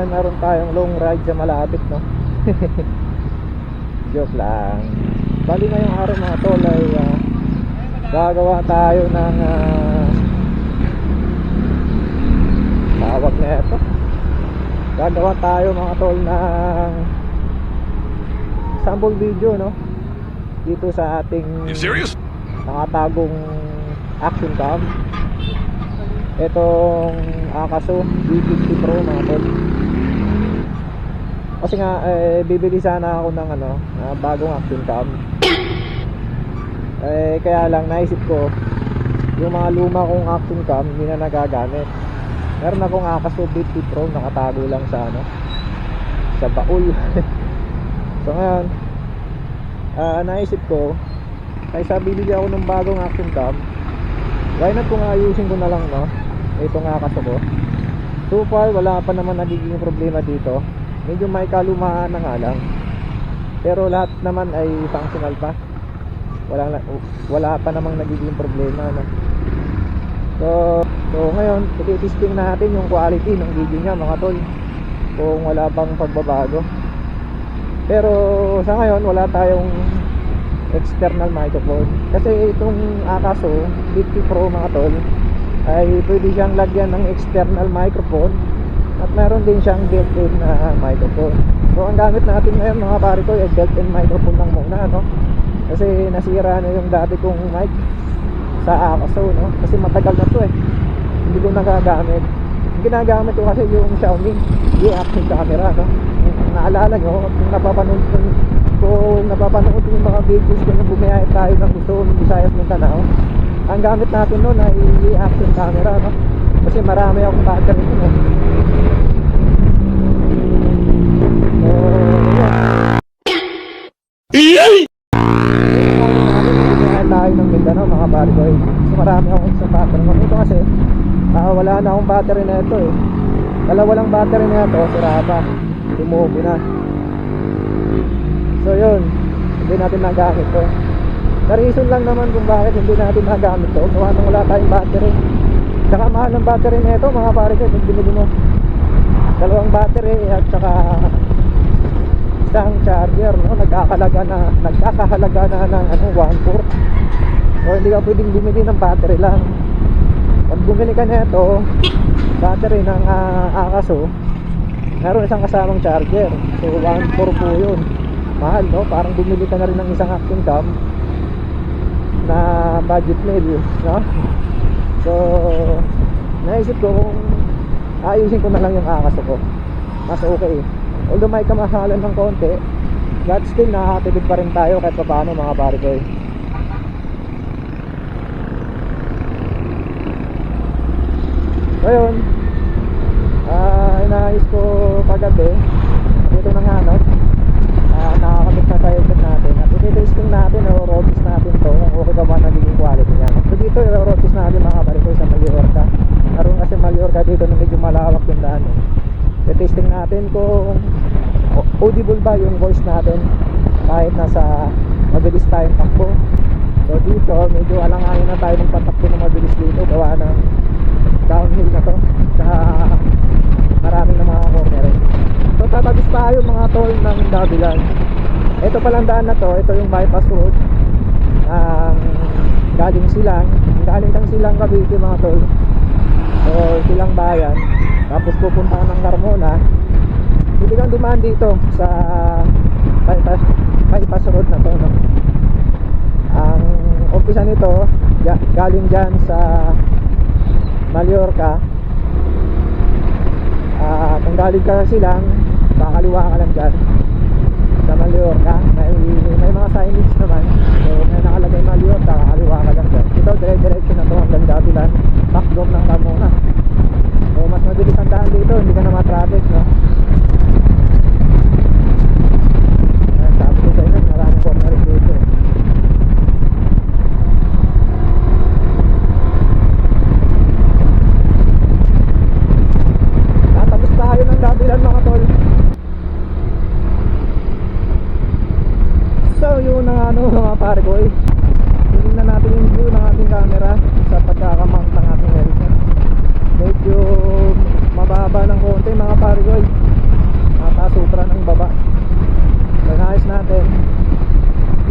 ay meron tayong long ride sa malapit, no? Joke lang. Bali ngayong araw mga tol ay ah, gagawa tayo ng ah, tawag na ito. Gagawa tayo mga tol ng sample video, no? Dito sa ating nakatagong action cam itong Akaso B50 Pro mga tol kasi nga eh, bibili sana ako ng ano ah, bagong action cam. Eh kaya lang naisip ko yung mga luma kong action cam hindi na nagagamit. Meron akong Akaso B50 Pro nakatago lang sa ano sa baul. So ngayon ah, naisip ko kaysa bibili ako ng bagong action cam why not kung ayusin ko na lang no ito nga kaso ko so far wala pa naman nagiging problema dito medyo may kalumaan na nga lang. Pero lahat naman ay functional pa. Wala, wala pa namang nagiging problema no? so, so ngayon titesting natin yung quality ng video niya mga tol. Kung wala bang pagbabago. Pero sa ngayon wala tayong external microphone. Kasi itong Akaso 50 Pro mga tol ay pwede siyang lagyan ng external microphone at meron din siyang built-in na microphone. So ang gamit natin ngayon mga pare ay built-in microphone lang muna no? Kasi nasira na yung dati kong mic sa Akaso no? Kasi matagal na to eh. Hindi ko nagagamit. Ginagamit ko kasi yung Xiaomi yung action camera no? Naalala nyo kung napapanood ko kung napapanood yung mga videos ko na tayo ng Luzon, Visayas, Mindanao ang gamit natin noon ay action camera no? Kasi marami akong battery so yun. Bumiyahe tayo ng Mindanao mga bari boy kasi marami akong isang battery nun ito kasi ah, wala na akong battery na ito eh. Dalawa lang battery na ito sira pa tumubo na. So yun, hindi natin nagamit to. The reason lang naman kung bakit hindi natin nagamit to, gawa nang wala tayong battery. Tsaka mahal ng battery na ito, mga pare ko, pag binili mo. Dalawang battery at saka isang charger, no? Nagkakalaga na, nagkakahalaga na ng ano, 1.4. So hindi ka pwedeng bumili ng battery lang. Pag bumili ka nito, battery ng uh, Akaso, meron isang kasamang charger. So 1.4 po yun mahal no parang bumili ka na rin ng isang action cam na budget meal no so naisip ko kung ayusin ko na lang yung akaso ko. Mas okay. Although may kamahalan ng konti but still nakakatipid pa rin tayo kahit pa paano mga pare ko eh. ngayon ah inaayos ko kagabi dito nga no? Uh, nakakabit na headset natin. At i-testing natin o rotis natin to. Kung okay ka ba nagiging quality niya so dito i-rotis natin mga kapatid sa Mallorca naroon kasi Mallorca dito na medyo malawak yung daan eh. i-testing natin kung audible ba yung voice natin kahit nasa mabilis tayong takbo so dito medyo alanganin na tayo ng patakbo ng mabilis dito gawa ng downhill na to tsaka maraming na mga corner eh. So tatagos tayo mga tol ng Davilan. Ito palang daan na to, ito yung bypass road. Ang galing silang, galing ng silang Cavite mga tol. So silang bayan. Tapos pupunta ka ng Carmona. Hindi kang dumaan dito sa bypass, bypass road na to. No? Ang umpisa nito, ga- galing dyan sa Mallorca Ah, kung galing ka silang kakaliwa ka lang dyan sa Mallorca may, may mga signage naman nakalagay Mallorca kakaliwa ka lang dyan ito dire-diretso na to hanggang Davilan backdrop ng Carmona so mas mabilis ang daan dito hindi ka na ma-traffic no Ayan, sabi ko sa inyo maraming corner dito eh. Tatapos tayo ng Davilan mga tol So yun na nga ano mga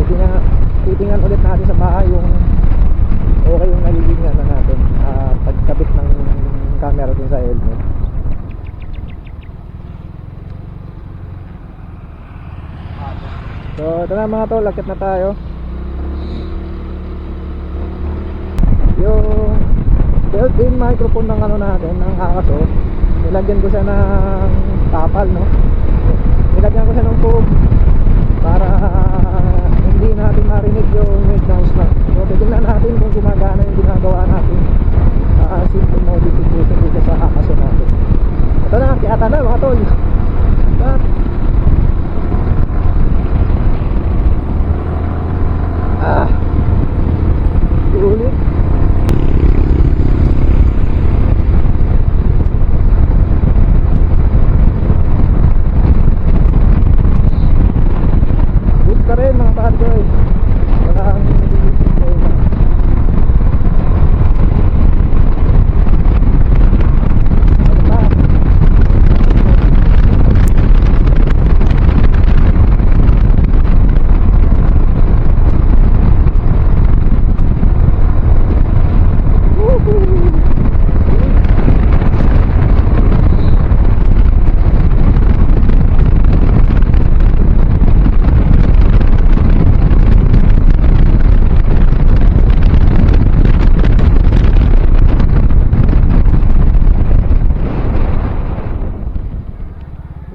titingnan ulit natin sa bahay yung okay yung nagiging ano natin ah, pagkabit ng camera dun sa helmet. So ito na mga tol lakit na tayo. Yung built-in microphone ng ano natin ng Akaso nilagyan ko siya ng tapal no? Nilagyan ko siya ng tube para hindi natin marinig yung wind na. So titignan natin kung gumagana yung ginagawa natin. Uh, simple modification dito sa Akaso natin. Ito na kiyata na mga tol. Cut. ah. Ulit Good pa rin mga partner. Wala ang nagiging problema. Ano pa? Woohoo!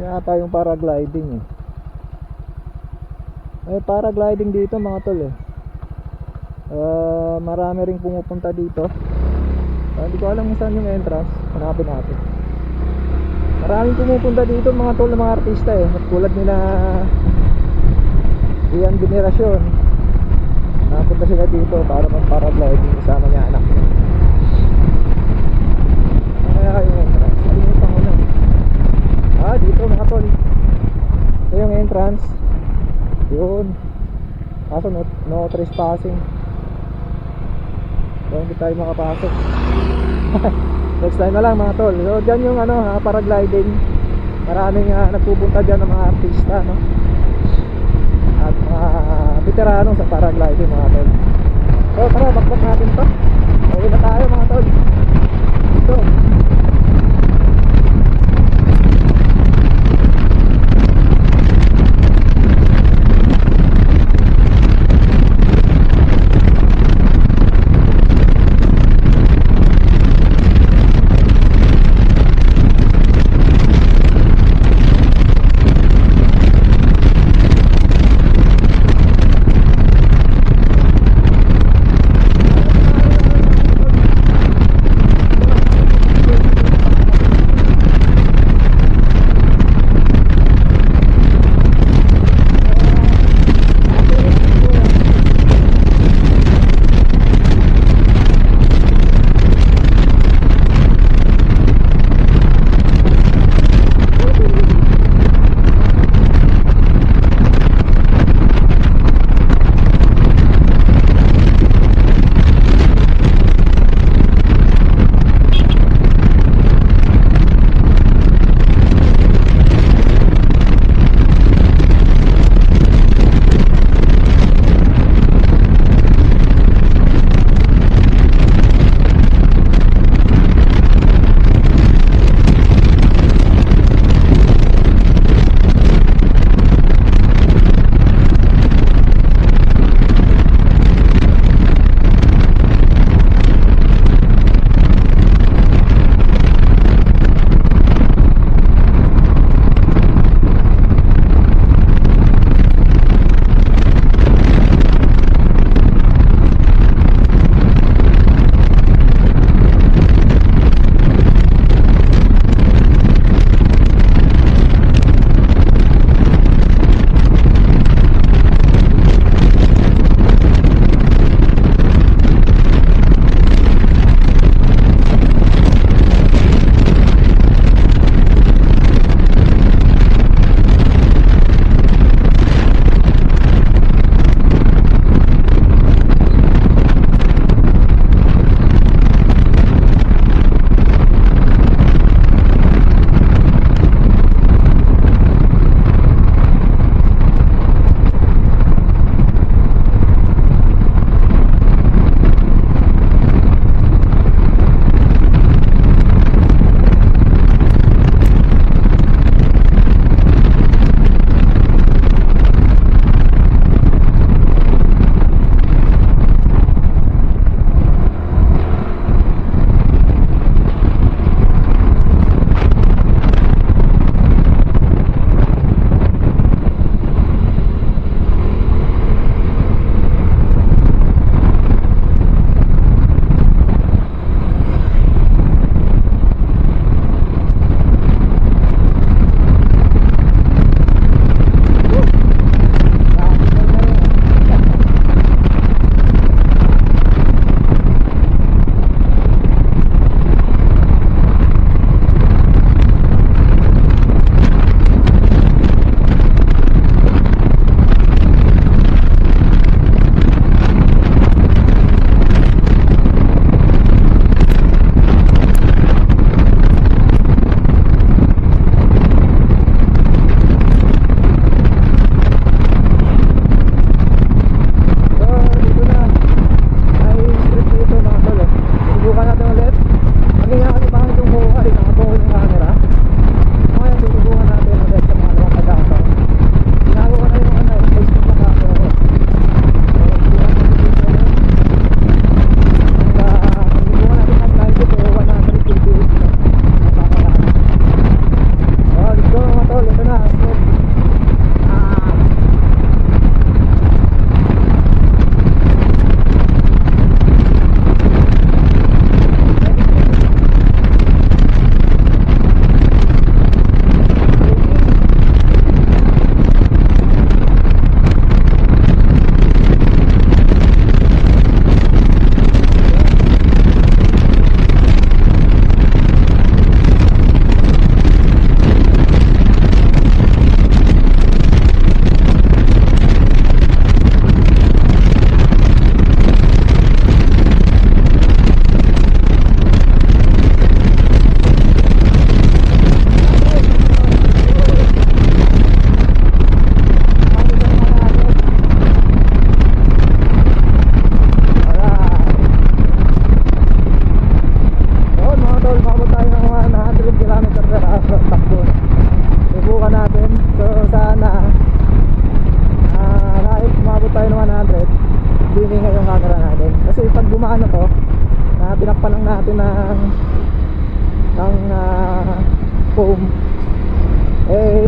Yata yung paragliding eh. May paragliding dito mga tol eh. Ah, marami ring pumupunta dito. Ah, Hindi ko alam kung saan yung entrance. Hanapin natin. Maraming pumupunta dito mga tol ng mga artista eh. Tulad nila Ian Generasyon. Napunta sila dito para mag paragliding kasama niya anak niya. Kaya yung entrance. Kalimutan ko na. Ah, dito mga tol. Ito yung entrance. Yun. Kaso no, no trespassing. So, hindi tayo makapasok. Next time na lang mga tol. So, dyan yung ano, ha, paragliding. Maraming uh, nagpupunta dyan ng mga artista, no? At mga veterano sa paragliding mga tol. So, tara, bakbak natin to. Uwi na tayo mga tol. Ito.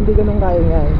Hindi ganun kaya yan.